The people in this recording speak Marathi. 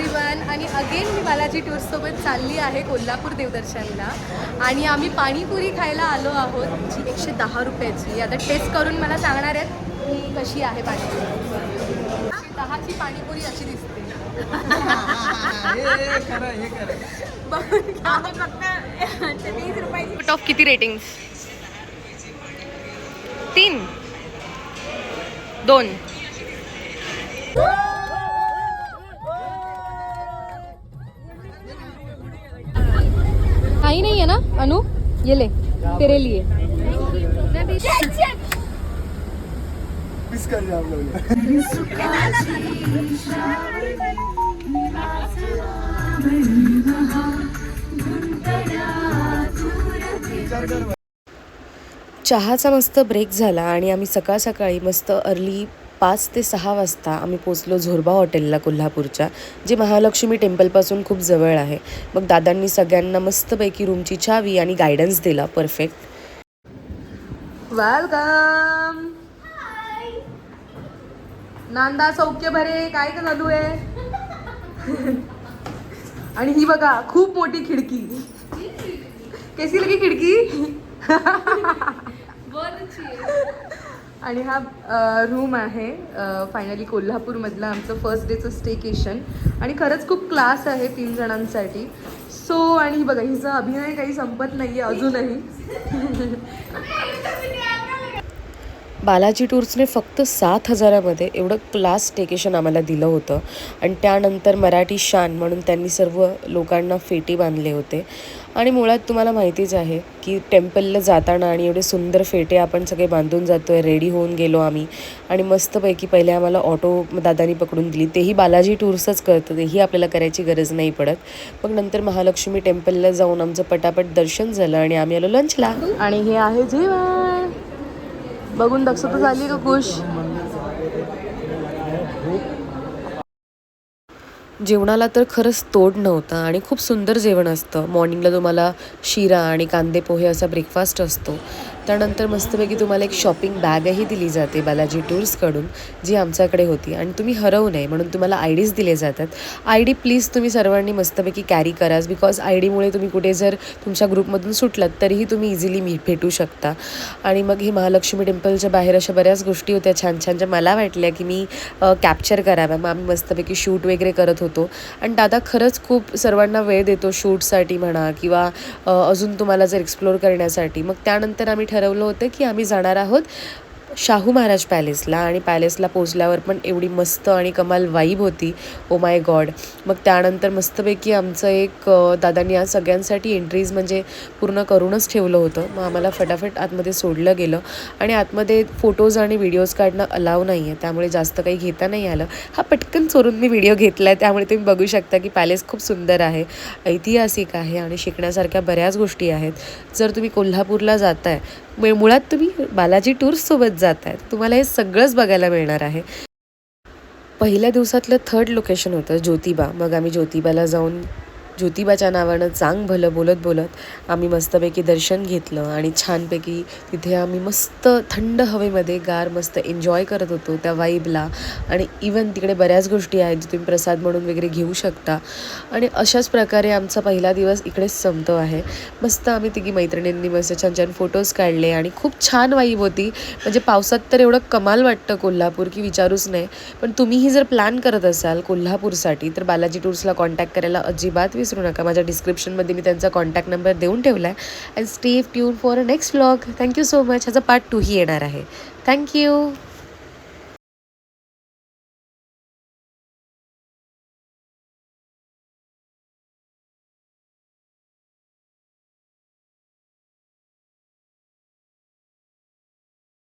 एव्हरीवन आणि अगेन मी बालाजी टूर्ससोबत चालली आहे कोल्हापूर देवदर्शनला. आणि आम्ही पाणीपुरी खायला आलो आहोत जी एकशे दहा रुपयाची. आता टेस्ट करून मला सांगणार आहेत की कशी आहे पाणीपुरी. एकशे दहाची पाणीपुरी अशी दिसते. ऑफ किती रेटिंग्स तीन. दोन. काही नाही आहे ना? अनु ये ले तेरे लिए। चहाचा मस्त ब्रेक झाला आणि आम्ही सकाळ सकाळी मस्त अर्ली पाच ते सहा वाजता आम्ही पोचलो झोरबा हॉटेलला कोल्हापूरच्या जे महालक्ष्मी टेम्पलपासून खूप जवळ आहे. मग दादांनी सगळ्यांना मस्तपैकी रूमची चावी आणि गायडन्स दिला. परफेक्ट वेलकम नांदा सौख्य भरे काय का चालू आहे? आणि ही बघा खूप मोठी खिडकी. कैसी लगी खिडकी? आणि हा रूम आहे फायनली कोल्हापूरमधला आमचं फर्स्ट डेचं स्टेकेशन आणि खरंच खूप क्लास आहे तीन जणांसाठी. सो आणि ही बघा हिचा अभिनय काही संपत नाही आहे अजूनही. बालाजी टूर्सने फक्त सात हजारामध्ये एवढं क्लास स्टेकेशन आम्हाला दिलं होतं. आणि त्यानंतर मराठी शान म्हणून त्यांनी सर्व लोकांना फेटी बांधले होते. आणि मुळात तुम्हाला माहितीच आहे की टेम्पलला जाताना आणि एवढे सुंदर फेटे आपण सगळे बांधून जातो आहे रेडी होऊन गेलो आम्ही. आणि मस्तपैकी पहिले आम्हाला ऑटो दादानी पकडून दिली. तेही बालाजी टूर्सच करतं तेही आपल्याला करायची गरज नाही पडत. मग नंतर महालक्ष्मी टेम्पलला जाऊन आमचं पटापट दर्शन झालं आणि आम्ही आलो लंचला आणि हे आहे जेवण. बघून दक्षता झाली का खुश? जेवणाला तर खरंच तोड नव्हता आणि खूप सुंदर जेवण असतं. मॉर्निंगला तुम्हाला शिरा आणि कांदे पोहे असा ब्रेकफास्ट असतो त्यानंतर मस्तपैकी तुम्हाला एक शॉपिंग बॅगही दिली जाते बालाजी टूर्सकडून जी आमच्याकडे होती. आणि तुम्ही हरवू नये म्हणून तुम्हाला आय डीज दिले जातात. आय डी प्लीज तुम्ही सर्वांनी मस्तपैकी कॅरी कराच बिकॉज आय डीमुळे तुम्ही कुठे जर तुमच्या ग्रुपमधून सुटलात तरीही तुम्ही इझिली मी भेटू शकता. आणि मग हे महालक्ष्मी टेम्पलच्या बाहेर अशा बऱ्याच गोष्टी होत्या छान छान ज्या मला वाटल्या की मी कॅप्चर कराव्या. मग आम्ही मस्तपैकी शूट वगैरे करत होतो. आणि दादा खरंच खूप सर्वांना वेळ देतो शूटसाठी म्हणा किंवा अजून तुम्हाला जर एक्सप्लोर करण्यासाठी. मग त्यानंतर आम्ही ठरवलं होतं की आम्ही जाणार आहोत. शाहू महाराज पॅलेसला आणि पॅलेसला पोचल्यावर पण एवढी मस्त आणि कमाल वाईब होती. ओ माय गॉड मग त्यानंतर मस्तपैकी आमचं एक दादांनी आज सगळ्यांसाठी एंट्रीज म्हणजे पूर्ण करूनच ठेवलं होतं. मग आम्हाला फटाफट आतमध्ये सोडलं गेलं आणि आतमध्ये फोटोज आणि व्हिडिओज काढणं अलाव नाही आहे त्यामुळे जास्त काही घेता नाही आलं. हा पटकन चोरून मी व्हिडिओ घेतला आहे त्यामुळे तुम्ही बघू शकता की पॅलेस खूप सुंदर आहे ऐतिहासिक आहे आणि शिकण्यासारख्या बऱ्याच गोष्टी आहेत. जर तुम्ही कोल्हापूरला जाताय मुळात तुम्ही बालाजी टूर्ससोबत जात आहेत. तुम्हाला हे सगळंच बघायला मिळणार आहे. पहिल्या दिवसातलं थर्ड लोकेशन होतं ज्योतिबा. मग आम्ही ज्योतिबाला जाऊन ज्योतिबाच्या नावानं चांग भलं बोलत बोलत आम्ही मस्तपैकी दर्शन घेतलं आणि छानपैकी तिथे आम्ही मस्त थंड हवेमध्ये गार मस्त एन्जॉय करत होतो त्या वाईबला आणि इवन तिकडे बऱ्याच गोष्टी आहेत जे तुम्ही प्रसाद म्हणून वगैरे घेऊ शकता. आणि अशाच प्रकारे आमचा पहिला दिवस इकडेच संपतो आहे. मस्त आम्ही तिघी मैत्रिणींनी मस्त छान छान फोटोज काढले आणि खूप छान वाईब होती. म्हणजे पावसात तर एवढं कमाल वाटतं कोल्हापूर की विचारूच नाही. पण तुम्हीही जर प्लॅन करत असाल कोल्हापूरसाठी तर बालाजी टूर्सला कॉन्टॅक्ट करायला अजिबात विसरू नका. माझ्या डिस्क्रिप्शनमध्ये मी त्यांचा कॉन्टॅक्ट नंबर देऊन ठेवला आहे and stay tune for a next vlog thank you so much ह्याचा पार्ट टूही येणार आहे. Thank you